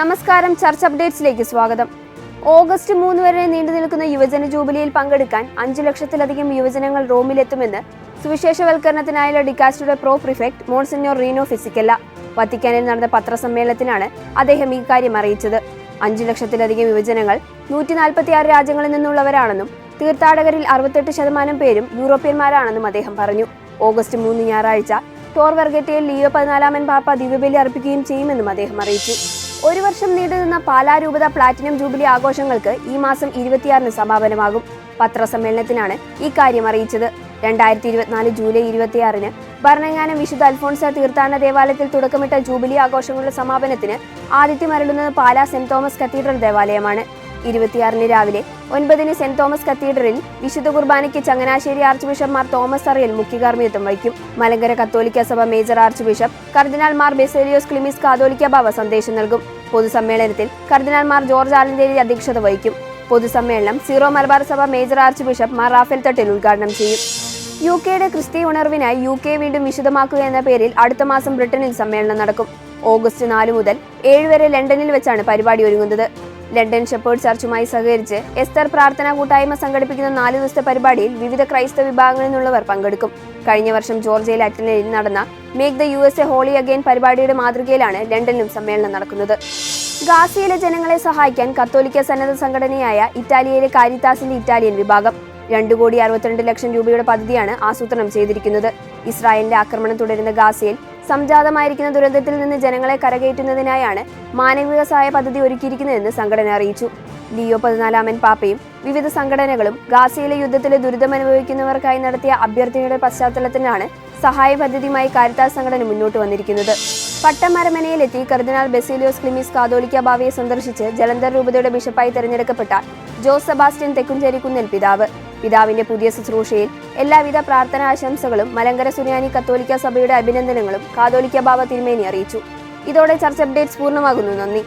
നമസ്കാരം ചർച്ച് അപ്ഡേറ്റ്സിലേക്ക് സ്വാഗതം. ഓഗസ്റ്റ് മൂന്ന് വരെ നീണ്ടു നിൽക്കുന്ന യുവജന ജൂബിലിയിൽ പങ്കെടുക്കാൻ അഞ്ചു ലക്ഷത്തിലധികം യുവജനങ്ങൾ റോമിലെത്തുമെന്ന് സുവിശേഷവൽക്കരണത്തിനായുള്ള ഡിക്കാസ്റ്ററുടെ pro prefect monsignor Rino Fisichella. വത്തിക്കാനിൽ നടന്ന പത്രസമ്മേളനത്തിലാണ് അദ്ദേഹം ഇക്കാര്യം അറിയിച്ചത്. അഞ്ചു ലക്ഷത്തിലധികം യുവജനങ്ങൾ നൂറ്റി നാൽപ്പത്തി ആറ് രാജ്യങ്ങളിൽ നിന്നുള്ളവരാണെന്നും തീർത്ഥാടകരിൽ അറുപത്തെട്ട് ശതമാനം പേരും യൂറോപ്യന്മാരാണെന്നും അദ്ദേഹം പറഞ്ഞു. ഓഗസ്റ്റ് മൂന്ന് ഞായറാഴ്ച ടോർ വർഗറ്റയിൽ ലിയോ പതിനാലാമൻ പാപ്പ ദിവ്യബലി അർപ്പിക്കുകയും ചെയ്യുമെന്നും അദ്ദേഹം അറിയിച്ചു. ഒരു വർഷം നീണ്ടുനിന്ന പാലാരൂപത പ്ലാറ്റിനം ജൂബിലി ആഘോഷങ്ങൾക്ക് ഈ മാസം ഇരുപത്തിയാറിന് സമാപനമാകും. പത്രസമ്മേളനത്തിനാണ് ഇക്കാര്യം അറിയിച്ചത്. രണ്ടായിരത്തി ഇരുപത്തിനാല് ജൂലൈ ഇരുപത്തിയാറിന് ഭരണങ്ങാനം വിശുദ്ധ അൽഫോൺസ തീർത്ഥാടന ദേവാലയത്തിൽ തുടക്കമിട്ട ജൂബിലി ആഘോഷങ്ങളുടെ സമാപനത്തിന് ആതിഥ്യം അരുളുന്നത് പാലാ സെന്റ് തോമസ് കത്തീഡ്രൽ ദേവാലയമാണ്. ഇരുപത്തിയാറിന് രാവിലെ ഒൻപതിന് സെന്റ് തോമസ് കത്തീഡ്രലിൽ വിശുദ്ധ കുർബാനയ്ക്ക് ചങ്ങനാശ്ശേരി ആർച്ച് ബിഷപ്പ്മാർ തോമസ് അറിയൽ മുഖ്യകർമ്മിയത്വം വഹിക്കും. മലങ്കര കത്തോലിക്ക സഭ മേജർ ആർച്ച് ബിഷപ്പ് കർദിനാൾമാർ ബെസേലിയോസ് ക്ലിമിസ് കാതോലിക്ക ബാബ സന്ദേശം നൽകും. പൊതുസമ്മേളനത്തിൽ കർദിനാൾമാർ ജോർജ് ആലഞ്ചേരി അധ്യക്ഷത വഹിക്കും. പൊതുസമ്മേളനം സീറോ മലബാർ സഭ major archbishop Mar Rafale Thattil ഉദ്ഘാടനം ചെയ്യും. യു കെയുടെ ക്രിസ്തീയ ഉണർവിനായി യു കെ വീണ്ടും വിശദമാക്കുക എന്ന പേരിൽ അടുത്ത മാസം ബ്രിട്ടനിൽ സമ്മേളനം നടക്കും. ഓഗസ്റ്റ് നാല് മുതൽ ഏഴ് വരെ ലണ്ടനിൽ വെച്ചാണ് പരിപാടി ഒരുങ്ങുന്നത്. ലണ്ടൻ ഷെപ്പേർഡ് ചർച്ചുമായി സഹകരിച്ച് എസ്തർ പ്രാർത്ഥനാ കൂട്ടായ്മ സംഘടിപ്പിക്കുന്ന നാല് ദിവസത്തെ പരിപാടിയിൽ വിവിധ ക്രൈസ്തവ വിഭാഗങ്ങളിൽ നിന്നുള്ളവർ പങ്കെടുക്കും. കഴിഞ്ഞ വർഷം ജോർജിയയിൽ അറ്റനിൽ നടന്ന make the U S A Holi again പരിപാടിയുടെ മാതൃകയിലാണ് ലണ്ടനിലും സമ്മേളനം നടക്കുന്നത്. ഗാസിയിലെ ജനങ്ങളെ സഹായിക്കാൻ കത്തോലിക്ക സന്നദ്ധ സംഘടനയായ ഇറ്റാലിയയിലെ കാരിത്താസിന്റെ ഇറ്റാലിയൻ വിഭാഗം രണ്ടു കോടി അറുപത്തിരണ്ട് ലക്ഷം രൂപയുടെ പദ്ധതിയാണ് ആസൂത്രണം ചെയ്തിരിക്കുന്നത്. ഇസ്രായേലിന്റെ ആക്രമണം തുടരുന്ന ഗാസയിൽ സംജാതമായിരിക്കുന്ന ദുരന്തത്തിൽ നിന്ന് ജനങ്ങളെ കരകയറ്റുന്നതിനായാണ് മാനവിക സഹായ പദ്ധതി ഒരുക്കിയിരിക്കുന്നതെന്ന് സംഘടന അറിയിച്ചു. ലിയോ പതിനാലാമൻ പാപ്പയും വിവിധ സംഘടനകളും ഗാസയിലെ യുദ്ധത്തിലെ ദുരിതമനുഭവിക്കുന്നവർക്കായി നടത്തിയ അഭ്യർത്ഥനയുടെ പശ്ചാത്തലത്തിലാണ് സഹായ പദ്ധതിയുമായി കാരിത്താസ് സംഘടന മുന്നോട്ട് വന്നിരിക്കുന്നത്. പട്ടമരമനയിലെത്തി കർദിനാൾ ബെസിലിയോസ് ക്ലിമിസ് കാതോലിക്ക ബാവയെ സന്ദർശിച്ച് ജലന്ധർ രൂപതയുടെ ബിഷപ്പായി തെരഞ്ഞെടുക്കപ്പെട്ട ജോസ് സെബാസ്റ്റ്യൻ തെക്കുംചേരി കുന്നൽ പിതാവ്. പിതാവിന്റെ പുതിയ ശുശ്രൂഷയിൽ എല്ലാവിധ പ്രാർത്ഥനാശംസകളും മലങ്കര സുനിയാനി കത്തോലിക്ക സഭയുടെ അഭിനന്ദനങ്ങളും കാതോലിക്ക ബാബ തിരുമേനി അറിയിച്ചു. ഇതോടെ ചർച്ച അപ്ഡേറ്റ്സ് പൂർണമാകുന്നു. നന്ദി.